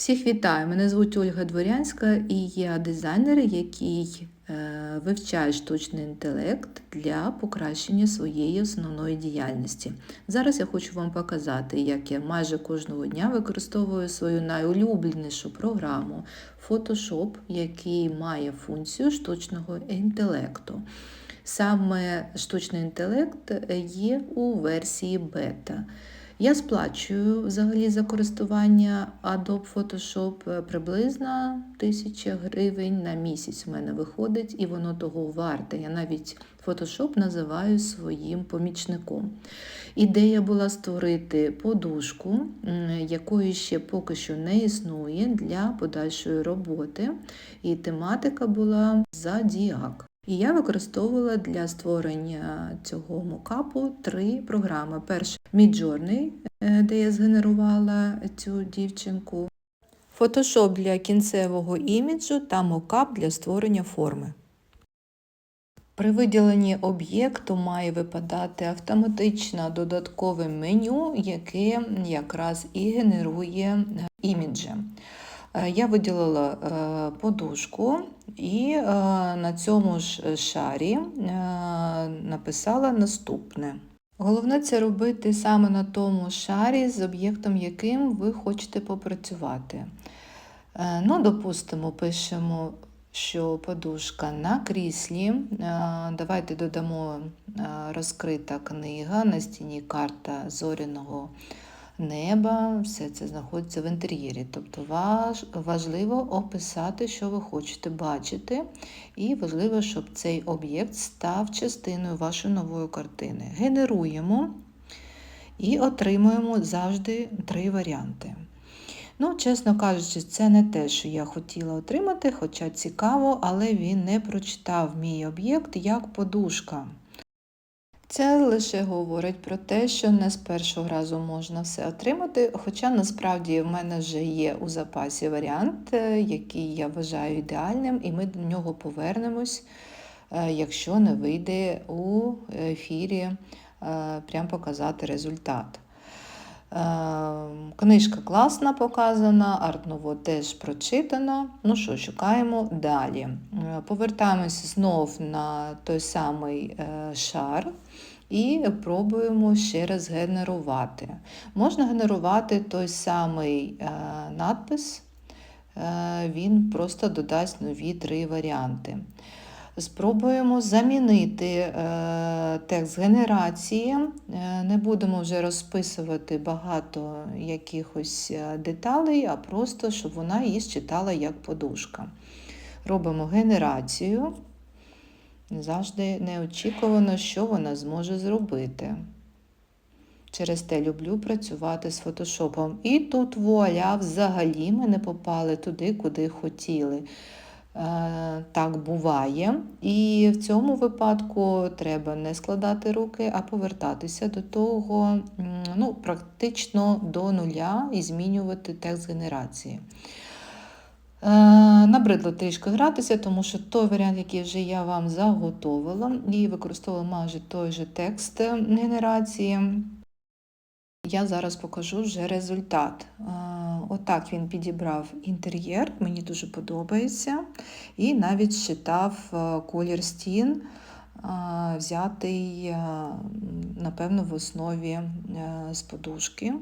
Всіх вітаю! Мене звуть Ольга Дворянська і я дизайнер, який е, вивчає штучний інтелект для покращення своєї основної діяльності. Зараз я хочу вам показати, як я майже кожного дня використовую свою найулюбленішу програму Photoshop, який має функцію штучного інтелекту. Саме штучний інтелект є у версії бета. Я сплачую взагалі за користування Adobe Photoshop приблизно 1000 гривень на місяць у мене виходить, і воно того варте. Я навіть Photoshop називаю своїм помічником. Ідея була створити подушку, якої ще поки що не існує для подальшої роботи. І тематика була Зодіак. І я використовувала для створення цього мокапу три програми. Перша Midjourney, е, де я згенерувала цю дівчинку, Photoshop для кінцевого іміджу та мокап для створення форми. При виділенні об'єкту має випадати автоматично додаткове меню, яке якраз і генерує е, іміджі. Е, Я виділила е, подушку і е, на цьому ж шарі написала наступне. Головне це робити саме на тому шарі з об'єктом, яким ви хочете попрацювати. Ну, допустимо, пишемо, що подушка на кріслі. Давайте додамо розкрита книга на стіні карта зоряного неба. Все це знаходиться в інтер'єрі. Тобто важ, важливо описати, що ви хочете бачити, і важливо, щоб цей об'єкт став частиною вашої нової картини. Генеруємо і отримуємо завжди три варіанти. Ну, чесно кажучи, це не те, що я хотіла отримати, хоча цікаво, але він не прочитав мій об'єкт як подушка. Це лише говорить про те, що не з першого разу можна все отримати, хоча насправді в мене вже є у запасі варіант, е, який я вважаю ідеальним, і ми до нього повернемось, е, якщо не вийде у ефірі е, прям показати результат. Е, Книжка класна показана, Артново теж прочитано. Ну що, шукаємо далі. Е, Повертаємося знов на той самий е, шар і пробуємо ще раз генерувати. Можна генерувати той самий е, надпис, він просто додасть нові три варіанти. Спробуємо замінити е, текст генерації. Е, Не будемо вже розписувати багато якихось е, деталей, а просто, щоб вона її читала як подушка. Робимо генерацію. Завжди неочікувано, що вона зможе зробити. Через те люблю працювати з фотошопом. І тут вуаля, взагалі ми не попали туди, куди хотіли. Е, Так буває. І в цьому випадку треба не складати руки, а повертатися до того, ну, практично до нуля і змінювати текст генерації. Е, Набридло трішки гратися, тому що той варіант, який вже я вам заготовила, і використовувала майже той же текст генерації. Я зараз покажу вже результат. Е, Отак він підібрав інтер'єр, мені дуже подобається. І навіть считав е, колір стін, е, взятий, напевно, в основі з подушки.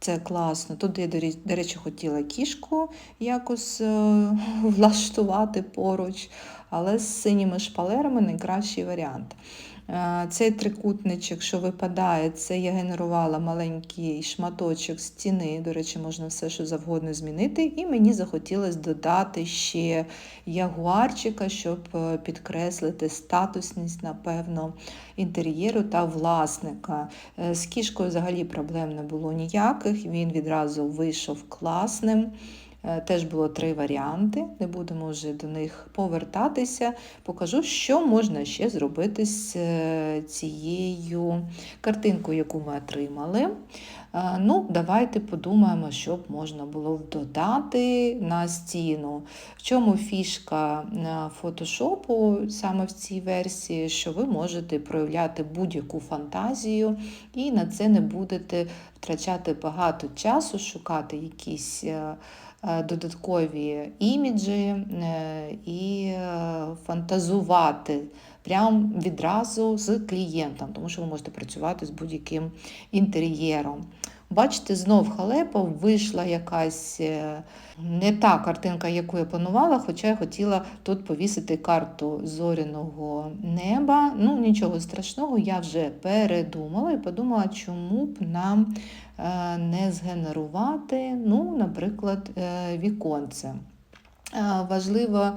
Це класно. Тут я, до речі, хотіла кішку якось влаштувати поруч, але з синіми шпалерами найкращий варіант. Е, Цей трикутничок, що випадає, це я генерувала маленький шматочок стіни. До речі, можна все, що завгодно змінити. І мені захотілося додати ще ягуарчика, щоб е, підкреслити статусність, напевно, інтер'єру та власника. Е, З кішкою взагалі проблем не було ніяких, він відразу вийшов класним. Е, Теж було три варіанти, не будемо вже до них повертатися. Покажу, що можна ще зробити з е, цією картинкою, яку ми отримали. Е, Ну, давайте подумаємо, що б можна було додати на стіну. В чому фішка фотошопу саме в цій версії, що ви можете проявляти будь-яку фантазію і на це не будете втрачати багато часу, шукати якісь додаткові іміджі е, і е, фантазувати прямо відразу з клієнтом, тому що ви можете працювати з будь-яким інтер'єром. Бачите, знов халепа вийшла якась е, не та картинка, яку я планувала, хоча я хотіла тут повісити карту зоряного неба. Ну, нічого страшного, я вже передумала і подумала, чому б нам е, не згенерувати, ну, наприклад, е, віконце. Важливо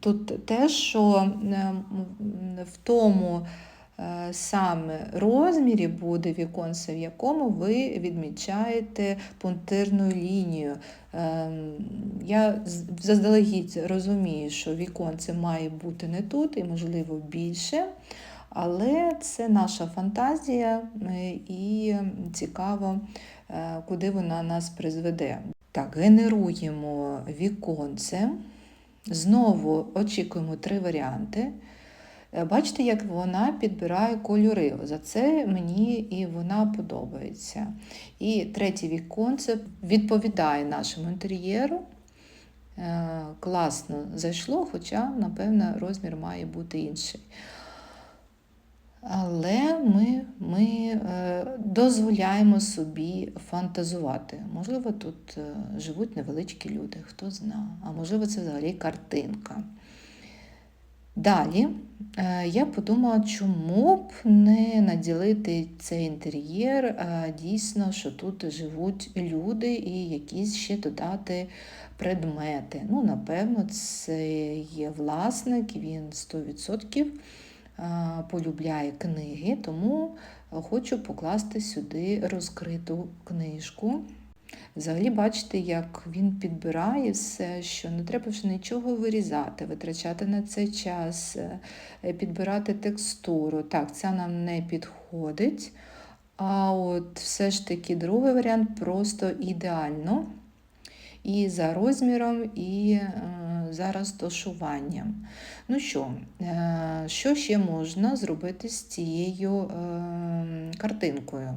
тут те, що в тому саме розмірі буде віконце, в якому ви відмічаєте пунктирну лінію. Ем, Я заздалегідь розумію, що віконце має бути не тут і, можливо, більше. Але це наша фантазія е, і цікаво, е, куди вона нас призведе. Так, генеруємо віконце. Знову очікуємо три варіанти. Е, Бачите, як вона підбирає кольори. За це мені і вона подобається. І третє віконце відповідає нашому інтер'єру. Е, Класно зайшло, хоча, напевно, розмір має бути інший. Але ми, ми е, дозволяємо собі фантазувати. Можливо, тут живуть невеличкі люди, хто знає, а можливо, це взагалі картинка. Далі я подумала, чому б не наділити цей інтер'єр е, дійсно, що тут живуть люди і якісь ще додати предмети. Ну, напевно, це є власник, він 100% е, полюбляє книги, тому хочу покласти сюди розкриту книжку. Взагалі, бачите, як він підбирає все, що не треба вже нічого вирізати, витрачати на це час, е, підбирати текстуру. Так, це нам не підходить. А от все ж таки другий варіант просто ідеально. І за розміром, і е, за розташуванням. Ну що, е, що ще можна зробити з цією е, картинкою?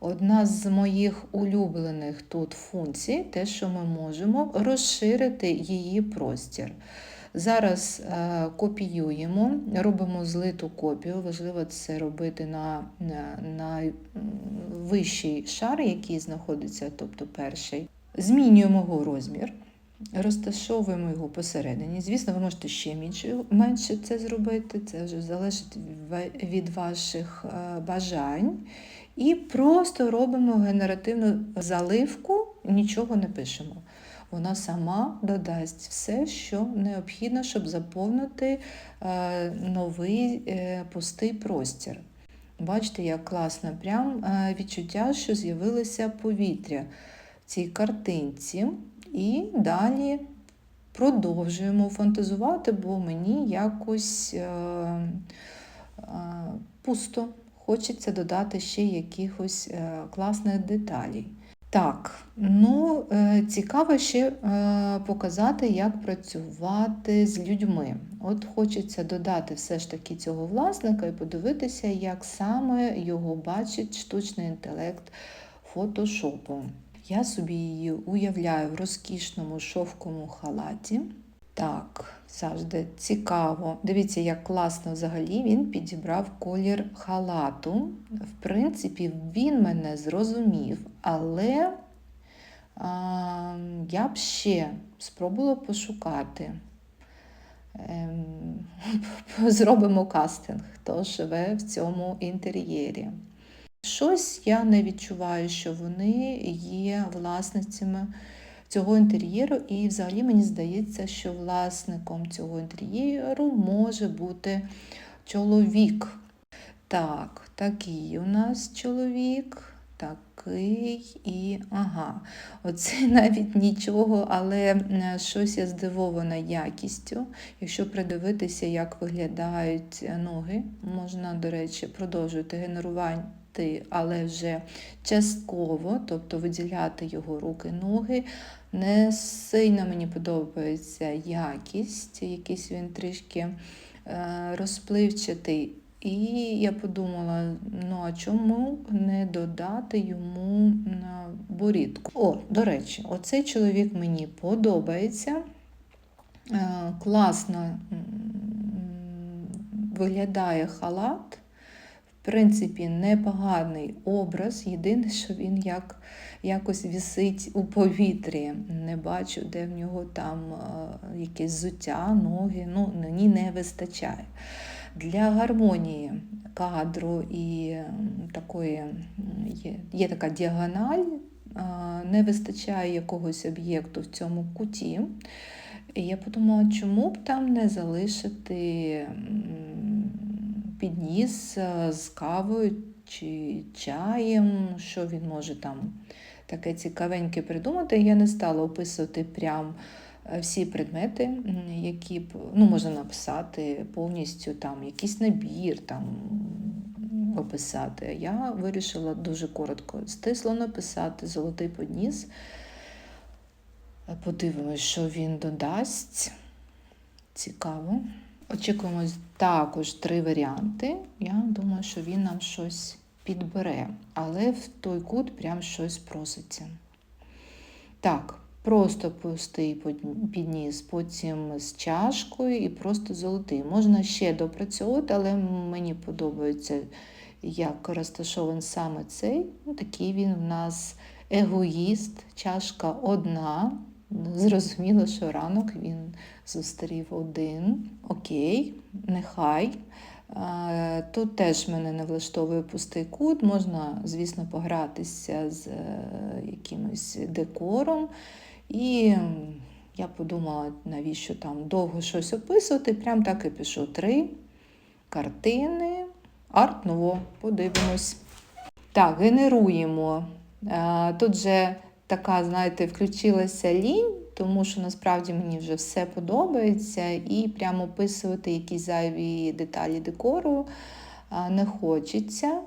Одна з моїх улюблених тут функцій, те, що ми можемо розширити її простір. Зараз е, копіюємо, робимо злиту копію. Важливо це робити на, на, вищий шар, який знаходиться, тобто перший. Змінюємо його розмір, розташовуємо його посередині. Звісно, ви можете ще менше, це зробити, це вже залежить від- ваших е, бажань. І просто робимо генеративну заливку, нічого не пишемо. Вона сама додасть все, що необхідно, щоб заповнити е, новий е, пустий простір. Бачите, як класно, прям відчуття, що з'явилося повітря в цій картинці. І далі продовжуємо фантазувати, бо мені якось е, е, пусто. Хочеться додати ще якихось е, класних деталей. Так, ну е, цікаво ще е, показати, як працювати з людьми. От хочеться додати все ж таки цього власника і подивитися, як саме його бачить штучний інтелект фотошопу. Я собі її уявляю в розкішному шовковому халаті. Так, завжди цікаво. Дивіться, як класно взагалі він підібрав колір халату. В принципі, він мене зрозумів, але а, я б ще спробувала пошукати. Ем, зробимо кастинг, хто живе в цьому інтер'єрі. Щось я не відчуваю, що вони є власницями цього інтер'єру, і взагалі мені здається, що власником цього інтер'єру може бути чоловік. Так, такий у нас чоловік, такий і ага. Оце навіть нічого, але е, щось я здивована якістю. Якщо придивитися, як виглядають ноги, можна, до речі, продовжувати генерувати виділяти, але вже частково, тобто виділяти його руки, ноги. Не сильно мені подобається якість, якийсь він трішки е, розпливчатий. І я подумала, ну а чому не додати йому борідку? О, до речі, оцей чоловік мені подобається. Е, Класно виглядає халат. Принципі, непоганий образ. Єдине, що він як, якось вісить у повітрі. Не бачу, де в нього там е, якесь зуття, ноги. Ну, мені не вистачає. Для гармонії кадру і такої є, є така діагональ, е, не вистачає якогось об'єкту в цьому куті. І я подумала, чому б там не залишити підніс е, з кавою чи чаєм, що він може там таке цікавеньке придумати. Я не стала описувати прям е, всі предмети, які ну, можна написати повністю там якийсь набір там описати. Я вирішила дуже коротко, стисло написати золотий подніс. Подивимось, що він додасть. Цікаво. Очікуємо також три варіанти. Я думаю, що він нам щось підбере, але в той кут прям щось проситься. Так, просто пустий підніс, потім з чашкою і просто золотий. Можна ще допрацьовувати, але мені подобається, як розташований саме цей. Ну, такий він в нас егоїст, чашка одна. Зрозуміло, що ранок він зустрів один. Окей, нехай. Е, Тут теж мене не влаштовує пустий кут. Можна, звісно, погратися з е, якимось декором. І я подумала, навіщо там довго щось описувати. Прям так і пишу. Три картини. Арт ново. Подивимось. Так, генеруємо. Е, Тут же така, знаєте, включилася лінь, тому що насправді мені вже все подобається, і прямо описувати якісь зайві деталі декору не хочеться.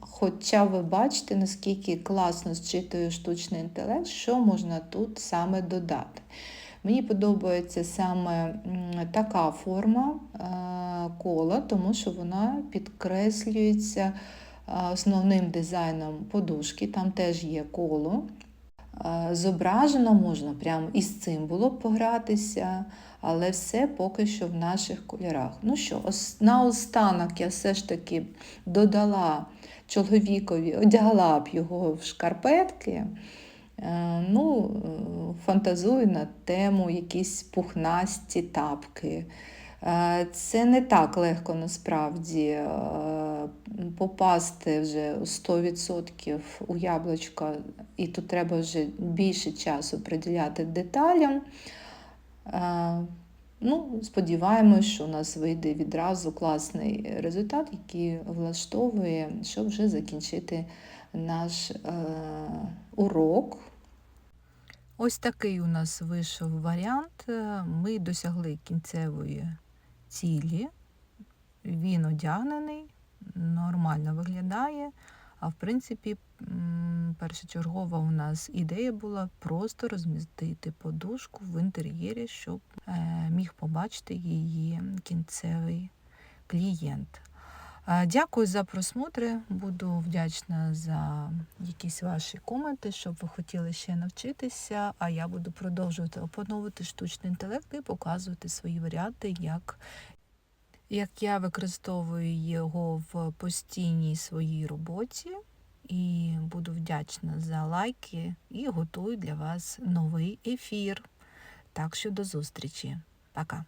Хоча ви бачите, наскільки класно зчитує штучний інтелект, що можна тут саме додати. Мені подобається саме така форма кола, тому що вона підкреслюється основним дизайном подушки, там теж є коло. Зображено можна прямо із цим було б погратися, але все поки що в наших кольорах. Ну що, ос- наостанок я все ж таки додала чоловікові, одягла б його в шкарпетки. Е, Ну, е, фантазую на тему якісь пухнасті тапки. Е, Це не так легко насправді попасти вже 100% у яблучко, і тут треба вже більше часу приділяти деталям. Ну, сподіваємось, що у нас вийде відразу класний результат, який влаштовує, щоб вже закінчити наш е, урок. Ось такий у нас вийшов варіант. Ми досягли кінцевої цілі. Він одягнений, нормально виглядає. А в принципі, першочергова у нас ідея була просто розмістити подушку в інтер'єрі, щоб е, міг побачити її кінцевий клієнт. Е, Дякую за просмотри. Буду вдячна за якісь ваші коменти, щоб ви хотіли ще навчитися. А я буду продовжувати опановувати штучний інтелект і показувати свої варіанти, як, як я використовую його в постійній своїй роботі. І буду вдячна за лайки і готую для вас новий ефір. Так що до зустрічі. Пока.